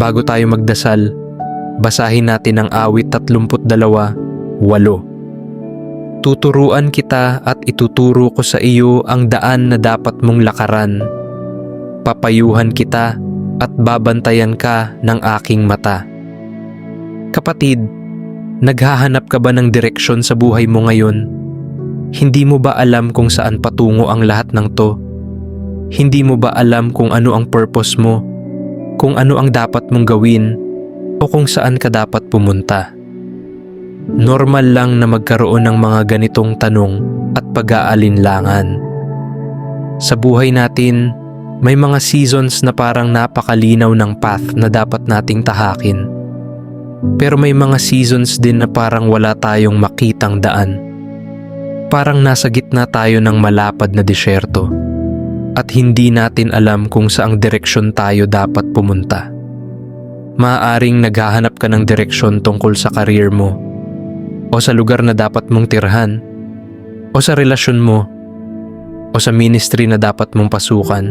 bago tayo magdasal, basahin natin ang awit 32, 8. Tuturuan kita at ituturo ko sa iyo ang daan na dapat mong lakaran. Papayuhan kita at babantayan ka ng aking mata. Kapatid, naghahanap ka ba ng direksyon sa buhay mo ngayon? Hindi mo ba alam kung saan patungo ang lahat ng to? Hindi mo ba alam kung ano ang purpose mo? Kung ano ang dapat mong gawin? O kung saan ka dapat pumunta? Normal lang na magkaroon ng mga ganitong tanong at pag-aalinlangan. Sa buhay natin, may mga seasons na parang napakalinaw ng path na dapat nating tahakin. Pero may mga seasons din na parang wala tayong makitang daan. Parang nasa gitna tayo ng malapad na disyerto at hindi natin alam kung saang direksyon tayo dapat pumunta. Maaaring naghahanap ka ng direksyon tungkol sa karir mo o sa lugar na dapat mong tirhan o sa relasyon mo o sa ministry na dapat mong pasukan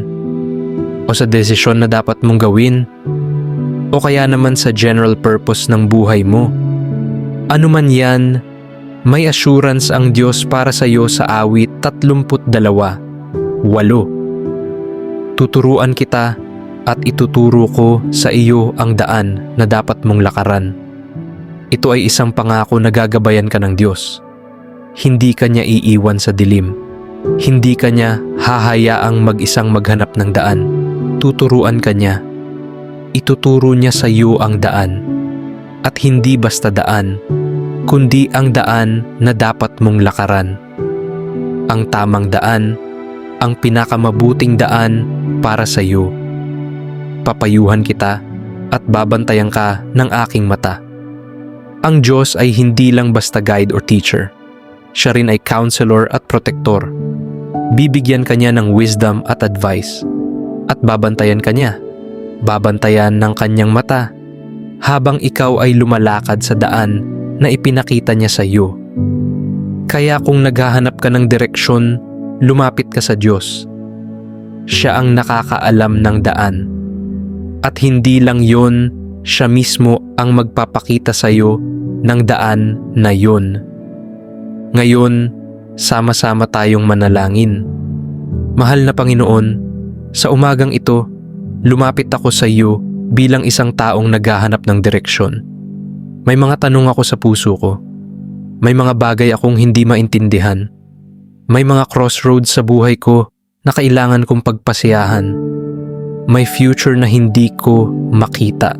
o sa desisyon na dapat mong gawin o kaya naman sa general purpose ng buhay mo. Ano man yan, may assurance ang Diyos para sa iyo sa awit 32, 8. Tuturuan kita at ituturo ko sa iyo ang daan na dapat mong lakaran. Ito ay isang pangako na gagabayan ka ng Diyos. Hindi ka niya iiwan sa dilim. Hindi ka niya hahayaang mag-isang maghanap ng daan. Tuturuan ka niya. Ituturo niya sa iyo ang daan. At hindi basta daan, kundi ang daan na dapat mong lakaran. Ang tamang daan, ang pinakamabuting daan para sa iyo. Papayuhan kita at babantayan ka ng aking mata. Ang Diyos ay hindi lang basta guide or teacher. Siya rin ay counselor at protector. Bibigyan ka niya ng wisdom at advice. At babantayan ka niya. Babantayan ng kanyang mata habang ikaw ay lumalakad sa daan na ipinakita niya sa iyo. Kaya kung naghahanap ka ng direksyon, lumapit ka sa Diyos. Siya ang nakakaalam ng daan. At hindi lang yon, siya mismo ang magpapakita sa iyo ng daan na yon. Ngayon, sama-sama tayong manalangin. Mahal na Panginoon, sa umagang ito, lumapit ako sa iyo bilang isang taong naghahanap ng direksyon. May mga tanong ako sa puso ko. May mga bagay akong hindi maintindihan. May mga crossroads sa buhay ko na kailangan kong pagpasiyahan. May future na hindi ko makita.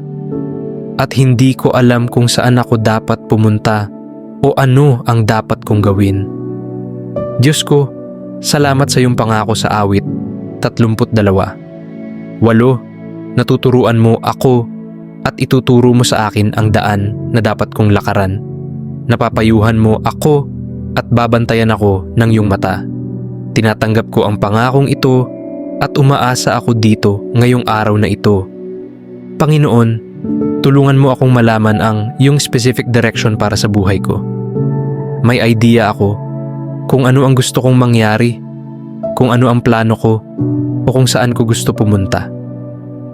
At hindi ko alam kung saan ako dapat pumunta o ano ang dapat kong gawin. Diyos ko, salamat sa iyong pangako sa awit 32. Walo, natuturuan mo ako at ituturo mo sa akin ang daan na dapat kong lakaran. Napapayuhan mo ako at babantayan ako ng iyong mata. Tinatanggap ko ang pangakong ito at umaasa ako dito ngayong araw na ito. Panginoon, tulungan mo akong malaman ang yung specific direction para sa buhay ko. May idea ako kung ano ang gusto kong mangyari, kung ano ang plano ko, o kung saan ko gusto pumunta.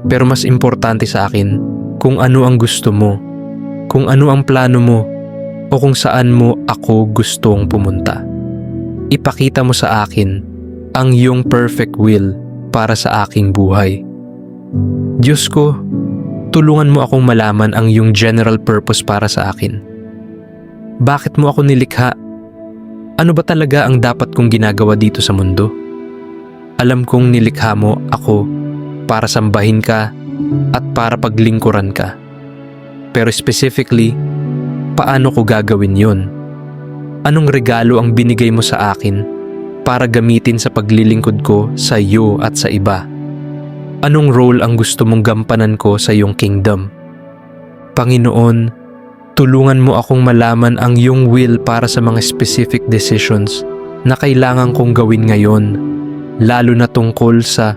Pero mas importante sa akin kung ano ang gusto mo, kung ano ang plano mo, o kung saan mo ako gustong pumunta. Ipakita mo sa akin ang iyong perfect will para sa aking buhay. Diyos ko, tulungan mo akong malaman ang iyong general purpose para sa akin. Bakit mo ako nilikha? Ano ba talaga ang dapat kong ginagawa dito sa mundo? Alam kong nilikha mo ako para sambahin ka at para paglingkuran ka. Pero specifically, paano ko gagawin yon? Anong regalo ang binigay mo sa akin para gamitin sa paglilingkod ko sa iyo at sa iba? Anong role ang gusto mong gampanan ko sa iyong kingdom? Panginoon, tulungan mo akong malaman ang iyong will para sa mga specific decisions na kailangan kong gawin ngayon, lalo na tungkol sa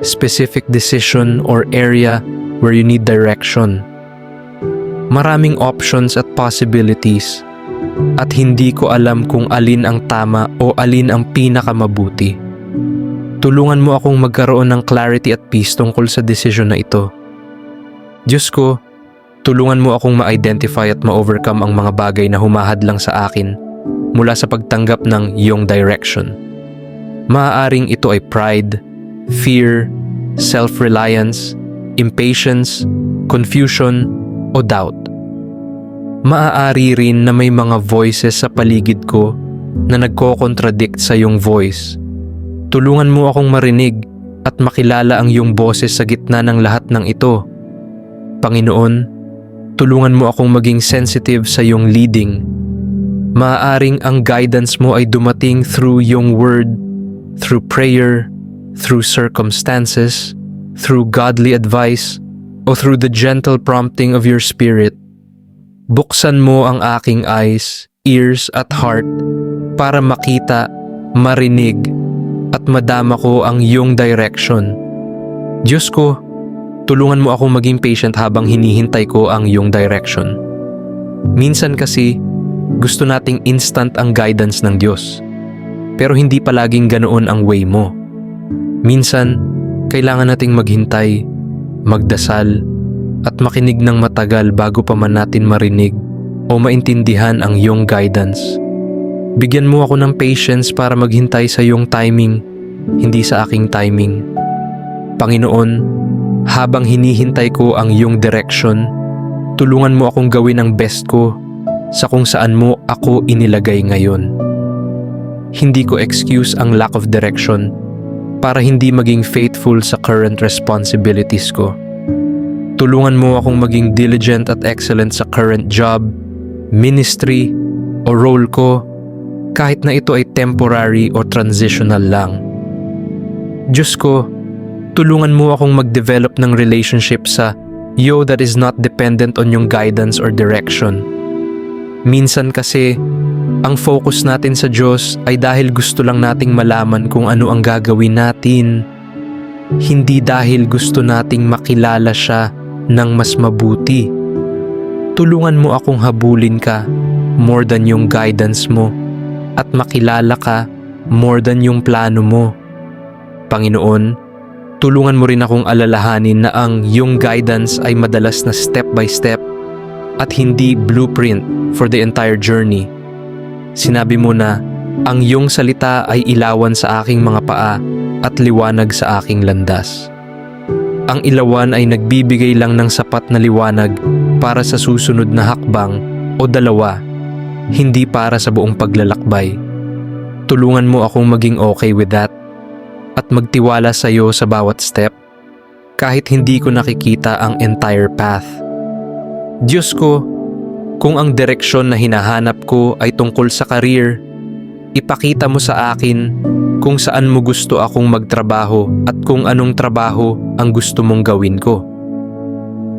specific decision or area where you need direction. Maraming options at possibilities at hindi ko alam kung alin ang tama o alin ang pinakamabuti. tulungan mo akong magkaroon ng clarity at peace tungkol sa desisyon na ito. Diyos ko, tulungan mo akong ma-identify at ma-overcome ang mga bagay na humahadlang sa akin mula sa pagtanggap ng iyong direction. Maaaring ito ay pride, fear, self-reliance, impatience, confusion, o doubt. Maaari rin na may mga voices sa paligid ko na nagko-contradict sa iyong voice. Tulungan mo akong marinig at makilala ang iyong boses sa gitna ng lahat ng ito. Panginoon, tulungan mo akong maging sensitive sa iyong leading. Maaaring ang guidance mo ay dumating through iyong word, through prayer, through circumstances, through godly advice, o through the gentle prompting of your spirit. Buksan mo ang aking eyes, ears at heart para makita, marinig, at madama ko ang iyong direction. Diyos ko, tulungan mo akong maging patient habang hinihintay ko ang iyong direction. Minsan kasi, gusto nating instant ang guidance ng Diyos. Pero hindi palaging ganoon ang way mo. Minsan, kailangan nating maghintay, magdasal, at makinig ng matagal bago pa man natin marinig o maintindihan ang iyong guidance. Bigyan mo ako ng patience para maghintay sa iyong timing, hindi sa aking timing. Panginoon, habang hinihintay ko ang iyong direction, tulungan mo akong gawin ang best ko sa kung saan mo ako inilagay ngayon. Hindi ko excuse ang lack of direction para hindi maging faithful sa current responsibilities ko. Tulungan mo akong maging diligent at excellent sa current job, ministry, o role ko kahit na ito ay temporary o transitional lang. Diyos ko, tulungan mo akong mag-develop ng relationship sa yo that is not dependent on yung guidance or direction. Minsan kasi, ang focus natin sa Diyos ay dahil gusto lang nating malaman kung ano ang gagawin natin. Hindi dahil gusto nating makilala siya ng mas mabuti. Tulungan mo akong habulin ka more than yung guidance mo at makilala ka more than yung plano mo. Panginoon, tulungan mo rin akong alalahanin na ang yung guidance ay madalas na step by step at hindi blueprint for the entire journey. Sinabi mo na, ang iyong salita ay ilawan sa aking mga paa at liwanag sa aking landas. Ang ilawan ay nagbibigay lang ng sapat na liwanag para sa susunod na hakbang o dalawa, hindi para sa buong paglalakbay. Tulungan mo akong maging okay with that at magtiwala sa iyo sa bawat step kahit hindi ko nakikita ang entire path. Diyos ko, kung ang direksyon na hinahanap ko ay tungkol sa career, ipakita mo sa akin kung saan mo gusto akong magtrabaho at kung anong trabaho ang gusto mong gawin ko.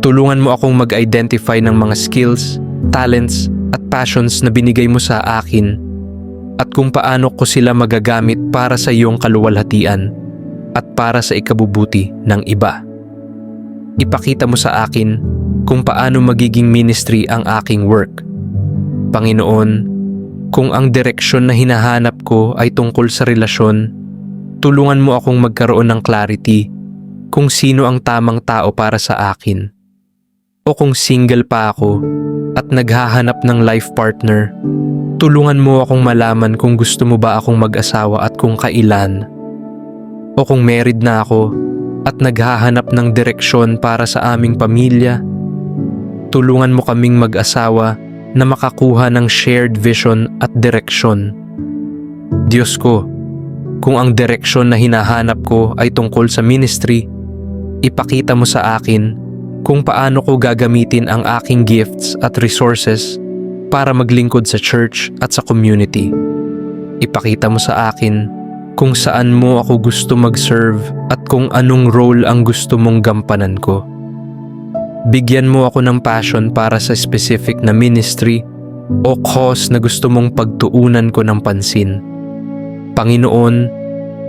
Tulungan mo akong mag-identify ng mga skills, talents at passions na binigay mo sa akin at kung paano ko sila magagamit para sa iyong kaluwalhatian at para sa ikabubuti ng iba. Ipakita mo sa akin kung paano magiging ministry ang aking work. Panginoon, kung ang direksyon na hinahanap ko ay tungkol sa relasyon, tulungan mo akong magkaroon ng clarity kung sino ang tamang tao para sa akin. O kung single pa ako at naghahanap ng life partner, tulungan mo akong malaman kung gusto mo ba akong mag-asawa at kung kailan. O kung married na ako at naghahanap ng direksyon para sa aming pamilya, tulungan mo kaming mag-asawa na makakuha ng shared vision at direksyon. Diyos ko, kung ang direksyon na hinahanap ko ay tungkol sa ministry, ipakita mo sa akin kung paano ko gagamitin ang aking gifts at resources para maglingkod sa church at sa community. Ipakita mo sa akin kung saan mo ako gusto mag-serve at kung anong role ang gusto mong gampanan ko. Bigyan mo ako ng passion para sa specific na ministry o cause na gusto mong pagtuunan ko ng pansin. Panginoon,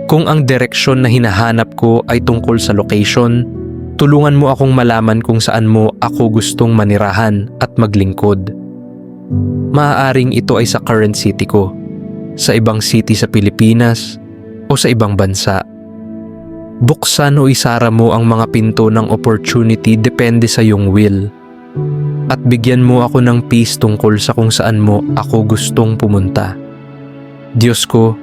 kung ang direksyon na hinahanap ko ay tungkol sa location, tulungan mo akong malaman kung saan mo ako gustong manirahan at maglingkod. Maaaring ito ay sa current city ko, sa ibang city sa Pilipinas, o sa ibang bansa. Buksan o isara mo ang mga pinto ng opportunity depende sa iyong will. At bigyan mo ako ng peace tungkol sa kung saan mo ako gustong pumunta. Diyos ko,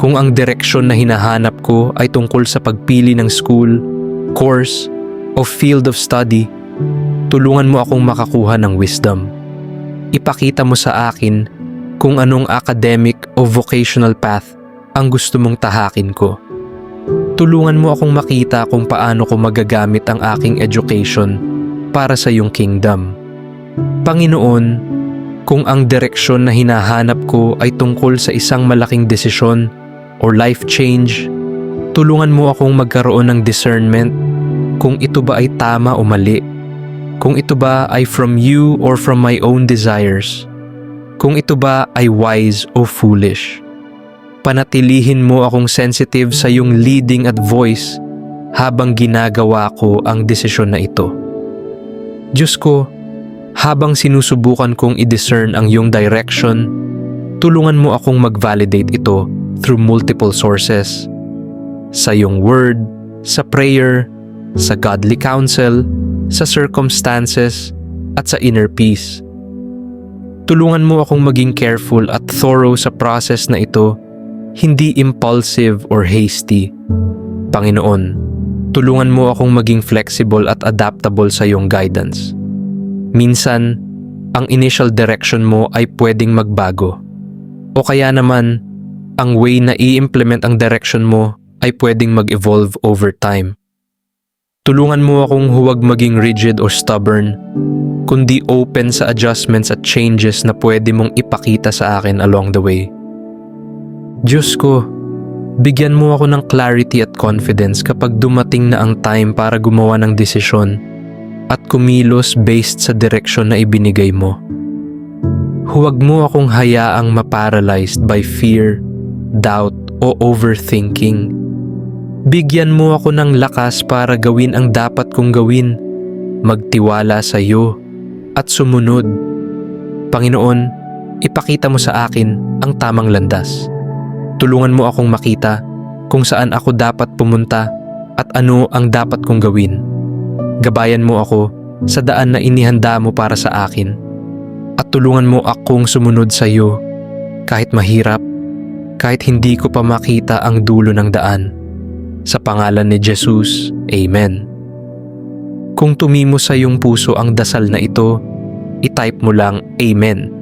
kung ang direksyon na hinahanap ko ay tungkol sa pagpili ng school, course, o field of study, tulungan mo akong makakuha ng wisdom. Ipakita mo sa akin kung anong academic o vocational path ang gusto mong tahakin ko. Tulungan mo akong makita kung paano ko magagamit ang aking education para sa iyong kingdom. Panginoon, kung ang direksyon na hinahanap ko ay tungkol sa isang malaking desisyon or life change, tulungan mo akong magkaroon ng discernment kung ito ba ay tama o mali. Kung ito ba ay from you or from my own desires. Kung ito ba ay wise o foolish. Panatilihin mo akong sensitive sa iyong leading at voice habang ginagawa ko ang desisyon na ito. Diyos ko, habang sinusubukan kong i-discern ang iyong direction, tulungan mo akong mag-validate ito through multiple sources. Sa iyong word, sa prayer, sa godly counsel, sa circumstances, at sa inner peace. Tulungan mo akong maging careful at thorough sa process na ito, hindi impulsive or hasty. Panginoon, tulungan mo akong maging flexible at adaptable sa iyong guidance. Minsan, ang initial direction mo ay pwedeng magbago. O kaya naman, ang way na i-implement ang direction mo ay pwedeng mag-evolve over time. Tulungan mo akong huwag maging rigid o stubborn, kundi open sa adjustments at changes na pwede mong ipakita sa akin along the way. Diyos ko, bigyan mo ako ng clarity at confidence kapag dumating na ang time para gumawa ng desisyon at kumilos based sa direksyon na ibinigay mo. Huwag mo akong hayaang maparalyzed by fear, doubt, o overthinking. Bigyan mo ako ng lakas para gawin ang dapat kong gawin, magtiwala sa iyo, at sumunod. Panginoon, ipakita mo sa akin ang tamang landas. Tulungan mo akong makita kung saan ako dapat pumunta at ano ang dapat kong gawin. Gabayan mo ako sa daan na inihanda mo para sa akin at tulungan mo akong sumunod sa iyo kahit mahirap, kahit hindi ko pa makita ang dulo ng daan. Sa pangalan ni Jesus, Amen. Kung tumimo sa iyong puso ang dasal na ito, itype mo lang Amen.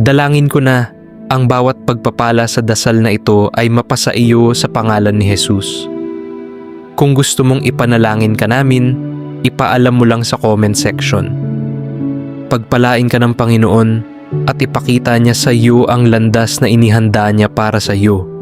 Dalangin ko na ang bawat pagpapala sa dasal na ito ay mapasa iyo sa pangalan ni Jesus. Kung gusto mong ipanalangin ka namin, ipaalam mo lang sa comment section. Pagpalain ka ng Panginoon at ipakita niya sa iyo ang landas na inihanda niya para sa iyo.